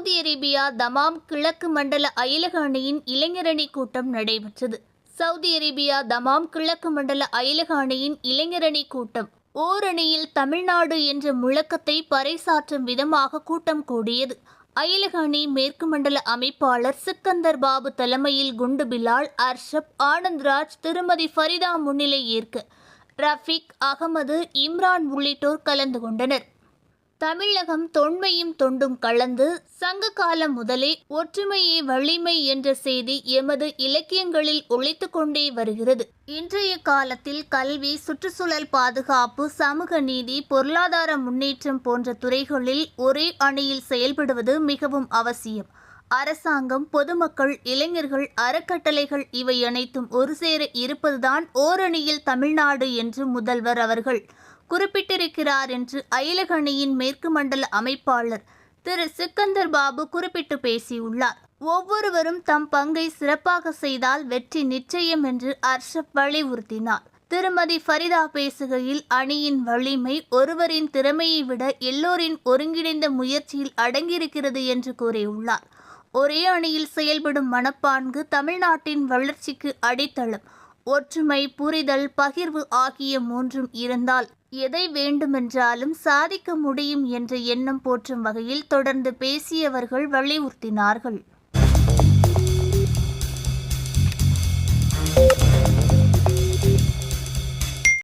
Saudi Arabia தமாம் கிழக்கு மண்டல அயலக அணியின் இளைஞரணி கூட்டம் நடைபெற்றது. சவுதி அரேபியா தமாம் கிழக்கு மண்டல அயலக அணியின் இளைஞரணி கூட்டம் ஓரணியில் தமிழ்நாடு என்ற முழக்கத்தை பறைசாற்றும் விதமாக கூட்டம் கூடியது. அயலக அணி மேற்கு மண்டல அமைப்பாளர் சிக்கந்தர் பாபு தலைமையில் குண்டு பிலால் அர்ஷப் ஆனந்த்ராஜ் திருமதி ஃபரிதா முன்னிலை ஏற்க ரஃபிக் அகமது இம்ரான் உள்ளிட்டோர் கலந்து கொண்டனர். தமிழகம் தொன்மையும் தொண்டும் கலந்து சங்க காலம் முதலே ஒற்றுமையே வலிமை என்ற செய்தி எமது இலக்கியங்களில் ஒழித்து கொண்டே வருகிறது. இன்றைய காலத்தில் கல்வி சுற்றுச்சூழல் பாதுகாப்பு சமூக நீதி பொருளாதார முன்னேற்றம் போன்ற துறைகளில் ஒரே அணியில் செயல்படுவது மிகவும் அவசியம். அரசாங்கம் பொதுமக்கள் இளைஞர்கள் அறக்கட்டளைகள் இவை அனைத்தும் ஒரு சேர இருப்பதுதான் ஓரணியில் தமிழ்நாடு என்று முதல்வர் அவர்கள் குறிப்பிட்டிருக்கிறார் என்று அயலக அணியின் மேற்கு மண்டல அமைப்பாளர் திரு. சிக்கந்தர் பாபு குறிப்பிட்டு பேசியுள்ளார். ஒவ்வொருவரும் தம் பங்கை சிறப்பாக செய்தால் வெற்றி நிச்சயம் என்று அர்ஷப் வலியுறுத்தினார். திருமதி ஃபரிதா பேசுகையில் அணியின் வலிமை ஒருவரின் திறமையை விட எல்லோரின் ஒருங்கிணைந்த முயற்சியில் அடங்கியிருக்கிறது என்று கூறியுள்ளார். ஒரே அணியில் செயல்படும் மனப்பான்கு தமிழ்நாட்டின் வளர்ச்சிக்கு அடித்தளம். ஒற்றுமை புரிதல் பகிர்வு ஆகிய மூன்றும் இருந்தால் எதை வேண்டுமென்றாலும் சாதிக்க முடியும் என்ற எண்ணம் போற்றும் வகையில் தொடர்ந்து பேசியவர்கள் வலியுறுத்தினார்கள்.